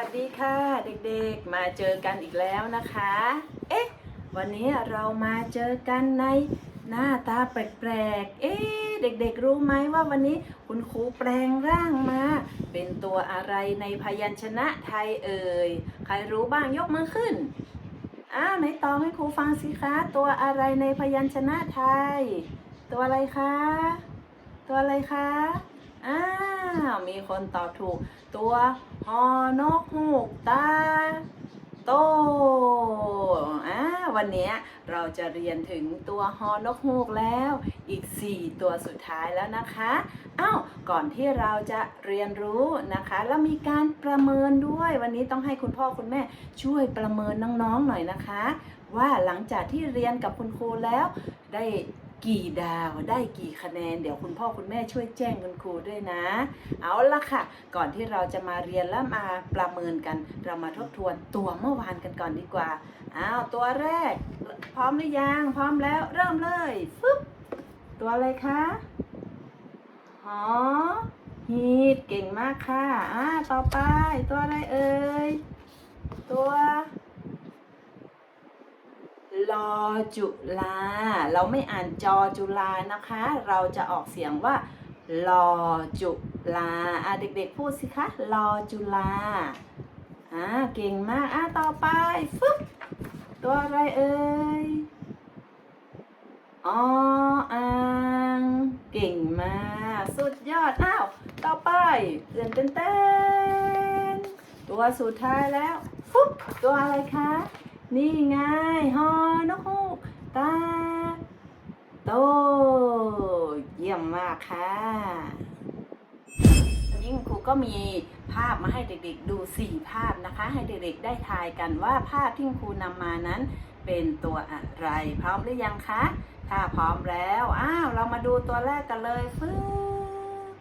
วัสดีค่ะ เด็กๆ มาเจอกันอีกแล้วนะคะ เอ๊ะ วันนี้เรามาเจอกันในหน้าตาแปลกๆ เอ๊ะ เด็กๆ รู้ไหมว่าวันนี้คุณครูแปลงร่างมา เป็นตัวอะไรในพยัญชนะไทยเอ่ย ใครรู้บ้างยกมือขึ้น อ้าวไหนตองให้ครูฟังสิคะ ตัวอะไรในพยัญชนะไทย ตัวอะไรคะ ตัวอะไรคะ อ้าวมีคนตอบถูก ตัวฮอนกฮูกตาโตอ่าวันนี้เราจะเรียนถึงตัวฮอนกฮูกแล้ว อีก 4 ตัวสุดท้ายแล้วนะคะอ้าวก่อนที่เราจะเรียนรู้นะคะ แล้วมีการประเมินด้วย วันนี้ต้องให้คุณพ่อคุณแม่ช่วยประเมินน้องๆหน่อยนะคะ ว่าหลังจากที่เรียนกับคุณครูแล้วได้ กี่ดาวได้กี่คะแนน เดี๋ยวคุณพ่อคุณแม่ช่วยแจ้งคุณครูด้วยนะ เอาละค่ะ ก่อนที่เราจะมาเรียนและมาประเมินกัน เรามาทบทวนตัวเมื่อวานกันก่อนดีกว่าอ้าวตัวแรก พร้อมหรือยังพร้อมแล้วเริ่มเลยฟึบตัวอะไรคะหอฮีดเก่งมากค่ะอ่าต่อไปตัวอะไรเอ่ยตัว อจุลา เราไม่อ่านจอจุลานะคะ เราจะออกเสียงว่าลอจุลาอะเด็กๆพูดสิคะลอจุลาอ่าเก่งมากอะต่อไปฟึบตัวอะไรเอ่ยออ่างเก่งมากสุดยอดอ้าวต่อไปเตือนเต้นเต้นตัวสุดท้ายแล้วฟึบตัวอะไรคะ นี่ไงฮอนกฮูกตาโต เยี่ยมมากค่ะ ยิ่งครูก็มีภาพมาให้เด็กๆ ดู 4 ภาพนะคะ ให้เด็กๆ ได้ทายกันว่าภาพที่ครูนำมานั้น เป็นตัวอะไร พร้อมหรือยังคะ ถ้าพร้อมแล้ว อ้าว เรามาดูตัวแรกกันเลยฟึ๊บ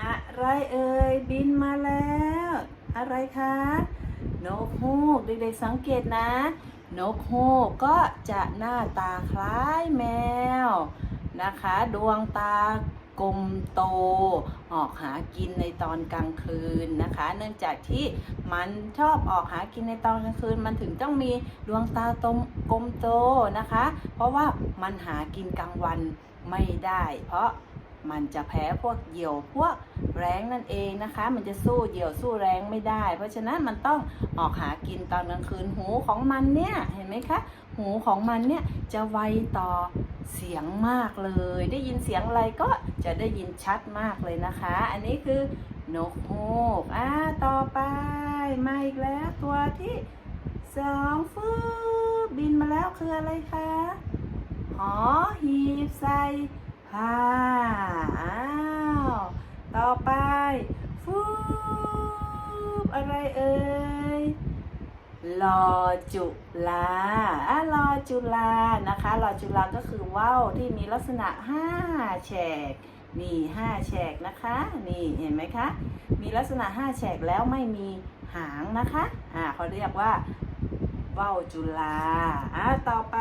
อะไรเอ่ยบินมาแล้ว อะไรคะ นกฮูกเด็กๆสังเกตนะ นกฮูกก็จะหน้าตาคล้ายแมวนะคะ ดวงตากลมโต ออกหากินในตอนกลางคืนนะคะ เนื่องจากที่มันชอบออกหากินในตอนกลางคืน มันถึงต้องมีดวงตาตมกลมโตนะคะ เพราะว่ามันหากินกลางวันไม่ได้ เพราะ มันจะแพ้พวกเหยี่ยวพวกแรงนั่นเองนะคะ มันจะสู้เหยี่ยวสู้แรงไม่ได้ เพราะฉะนั้นมันต้องออกหากินตอนกลางคืนหูของมันเนี่ยเห็นไหมคะ หูของมันเนี่ยจะไวต่อเสียงมากเลย ได้ยินเสียงอะไรก็จะได้ยินชัดมากเลยนะคะ อันนี้คือนกฮูกอ่าต่อไปมาอีกแล้วตัวที่สองฟืบบินมาแล้วคืออะไรคะหอหีบใส่ ผ้าอ้าว ต่อไป ฟูบอะไรเอ่ยลอจุลาอะลอจุลานะคะลอจุลาก็คือว่าวที่มีลักษณะห้าแฉกมีห้าแฉกนะคะ นี่เห็นไหมคะ มีลักษณะห้าแฉกแล้วไม่มีหางนะคะอ่าเขาเรียกว่าว่าวจุลาอะต่อไป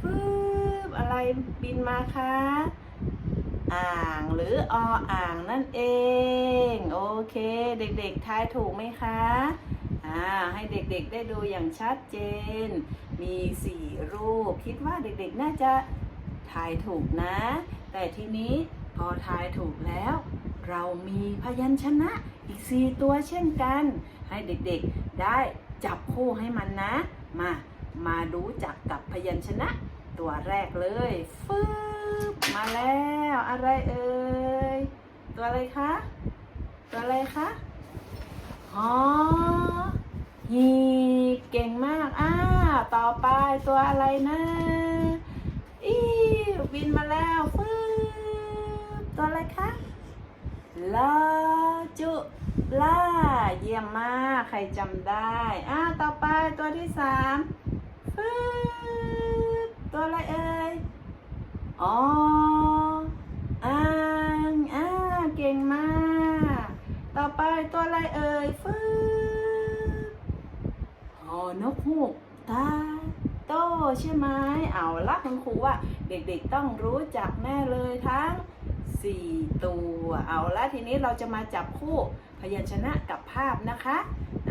ฟื อะไรบินมาคะ อ่างหรือออ่างนั่นเอง โอเค เด็กๆทายถูกไหมคะอ่าให้เด็กๆได้ดูอย่างชัดเจน มีสี่รูป คิดว่าเด็กๆน่าจะทายถูกนะ แต่ทีนี้พอทายถูกแล้ว เรามีพยัญชนะอีกสี่ตัวเช่นกัน ให้เด็กๆได้จับคู่ให้มันนะ มา มารู้จักกับพยัญชนะ ตัวแรกเลยฟึบมาแล้วอะไรเอ่ยตัวอะไรคะตัวอะไรคะอ๋อฮีเก่งมากอ้าต่อไปตัวอะไรนะอีบินมาแล้วฟืบตัวอะไรคะลาจุลาเยี่ยมมาก ใครจำได้อ้าต่อไปตัวที่สาม ตัวอะไรเอ่ยอ๋ออ่างอ่าเก่งมาก ต่อไปตัวอะไรเอ่ยฟืบอ๋อนกฮูกตาโตใช่ไหมเอาละคุณครูว่า เด็กๆต้องรู้จักแน่เลยทั้ง4ตัว เอาละทีนี้เราจะมาจับคู่พยัญชนะกับภาพนะคะ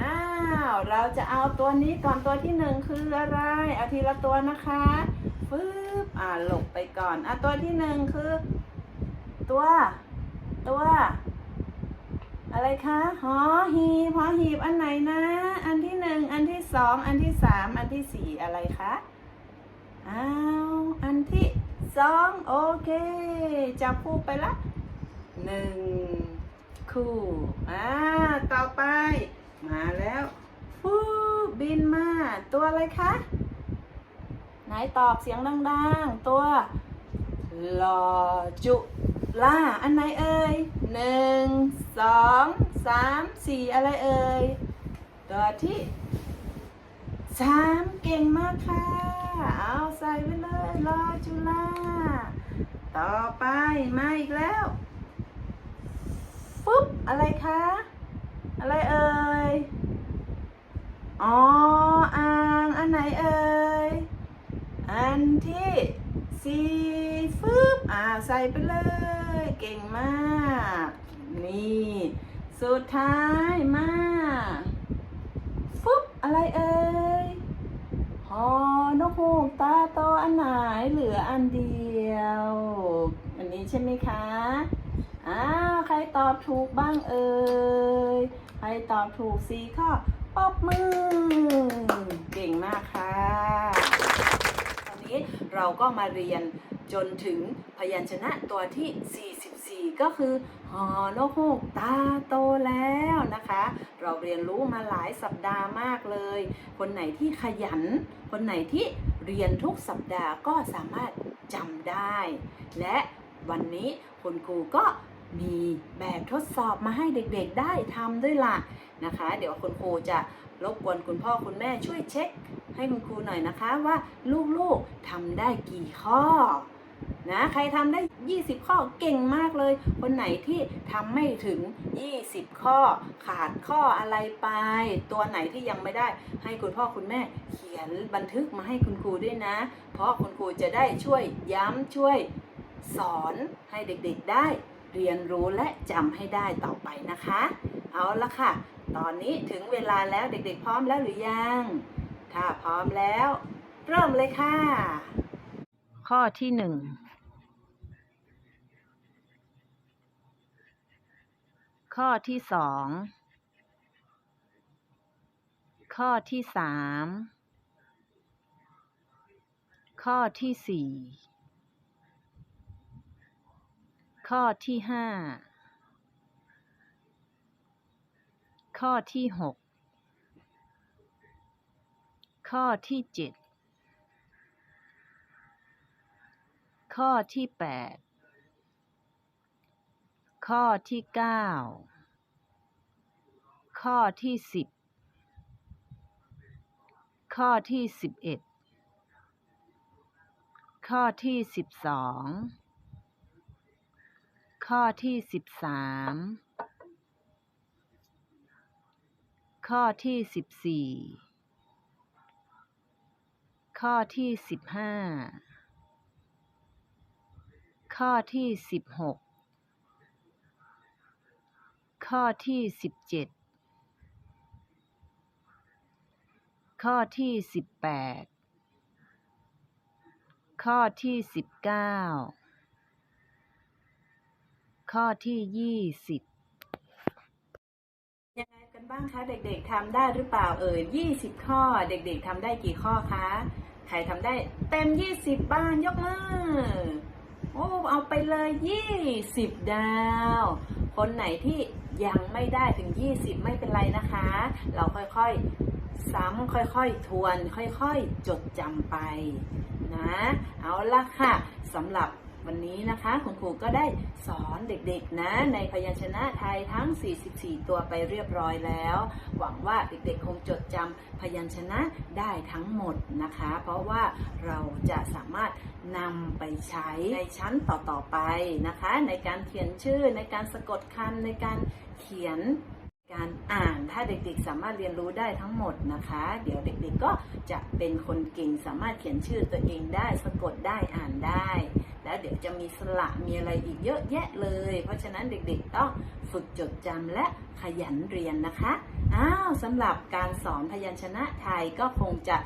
อ้าว เราจะเอาตัวนี้ก่อนตัวที่หนึ่งคืออะไร เอาทีละตัวนะคะ ฟึบอ่าหลบไปก่อนอะตัวที่หนึ่งคือ ตัว ตัว อะไรคะหอหีบหอหีบอันไหนนะ อันที่หนึ่งอันที่สองอันที่สามอันที่สี่อะไรคะอ้าวอันที่สองโอเคจับคู่ไปละหนึ่งคู่อ่าต่อไป มาแล้วฟูบินมาตัวอะไรคะ ไหนตอบเสียงดังๆ ตัวลอจุล่าอันไหนเอ่ยหนึ่งสองสามสี่อะไรเอ่ยตัวที่สามเก่งมากค่ะ เอาใส่ไปเลยรอจุฬาต่อไปมาอีกแล้วปุ๊บอะไรคะ อะไรเอ่ยอ๋ออ่างอันไหนเอ่ย นที่สี่ฟึบอ่าใส่ไปเลย เก่งมาก นี่ สุดท้ายมาฟึบอะไรเอ่ยฮอนกฮูกตาโตอันไหนเหลืออันเดียว อันนี้ใช่ไหมคะอ้าวใครตอบถูกบ้างเอ่ยใครตอบถูกสี่ข้อปรบมือ เก่งมากค่ะ เราก็มาเรียนจนถึงพยัญชนะตัวที่ 44 ก็คือฮอนกฮูกตาโตแล้วนะคะ เราเรียนรู้มาหลายสัปดาห์มากเลย คนไหนที่ขยัน คนไหนที่เรียนทุกสัปดาห์ก็สามารถจำได้ และวันนี้คุณครูก็มีแบบทดสอบมาให้เด็กๆได้ทำด้วยล่ะนะคะ เดี๋ยวคุณครูจะรบกวนคุณพ่อคุณแม่ช่วยเช็ค ให้คุณครูหน่อยนะคะว่าลูกๆทำได้กี่ข้อนะใครทำได้ 20 ข้อเก่งมากเลย คนไหนที่ทำไม่ถึง 20 ข้อ ขาดข้ออะไรไป ตัวไหนที่ยังไม่ได้ ให้คุณพ่อคุณแม่เขียนบันทึกมาให้คุณครูด้วยนะ เพราะคุณครูจะได้ช่วยย้ำช่วยสอนให้เด็กๆได้ เรียนรู้และจำให้ได้ต่อไปนะคะ เอาละค่ะ ตอนนี้ถึงเวลาแล้วเด็กๆพร้อมแล้วหรือยัง ถ้าพร้อมแล้ว เริ่มเลยค่ะ ข้อที่หนึ่งข้อที่สองข้อที่สามข้อที่สี่ข้อที่ห้าข้อที่หก ข้อที่เจ็ดข้อที่แปดข้อที่เก้าข้อที่สิบข้อที่สิบเอ็ดข้อที่สิบสองข้อที่สิบสามข้อที่สิบสี่ ข้อที่สิบห้าข้อที่สิบหกข้อที่สิบเจ็ดข้อที่สิบแปดข้อที่สิบเก้าข้อที่ยี่สิบยังไงกันบ้างคะ เด็กๆทำได้หรือเปล่าเอ่ย20ข้อ เด็กๆทำได้กี่ข้อคะ ใครทำได้เต็ม 20 บ้านยกมือโอ้เอาไปเลย 20 ดาว คนไหนที่ยังไม่ได้ถึง 20 ไม่เป็นไรนะคะ เราค่อยๆ ซ้ำค่อยๆ ทวน ค่อยๆ จดจำไปนะ เอาละค่ะสำหรับ วันนี้นะคะคุณครูก็ได้สอนเด็กๆนะ ในพยัญชนะไทยทั้ง 44 ตัวไปเรียบร้อยแล้ว หวังว่าเด็กๆคงจดจำพยัญชนะได้ทั้งหมดนะคะ เพราะว่าเราจะสามารถนำไปใช้ในชั้นต่อๆไปนะคะ ในการเขียนชื่อในการสะกดคำในการเขียนการอ่านถ้าเด็กๆ สามารถเรียนรู้ได้ทั้งหมดนะคะ เดี๋ยวเด็กๆก็จะเป็นคนเก่งสามารถเขียนชื่อตัวเองได้ สะกดได้อ่านได้ แล้วเดี๋ยวจะมีสระมีอะไรอีกเยอะแยะเลย เพราะฉะนั้นเด็กๆต้องฝึกจดจำและขยันเรียนนะคะ อ้าวสำหรับการสอนพยัญชนะไทยก็คงจะ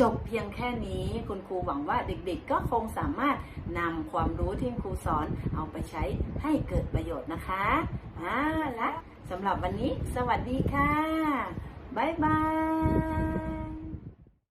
จบเพียงแค่นี้คุณครูหวังว่าเด็กๆ ก็คงสามารถนำความรู้ที่ครูสอนเอาไปใช้ให้เกิดประโยชน์นะคะอ่าและสำหรับวันนี้สวัสดีค่ะ บ๊ายบาย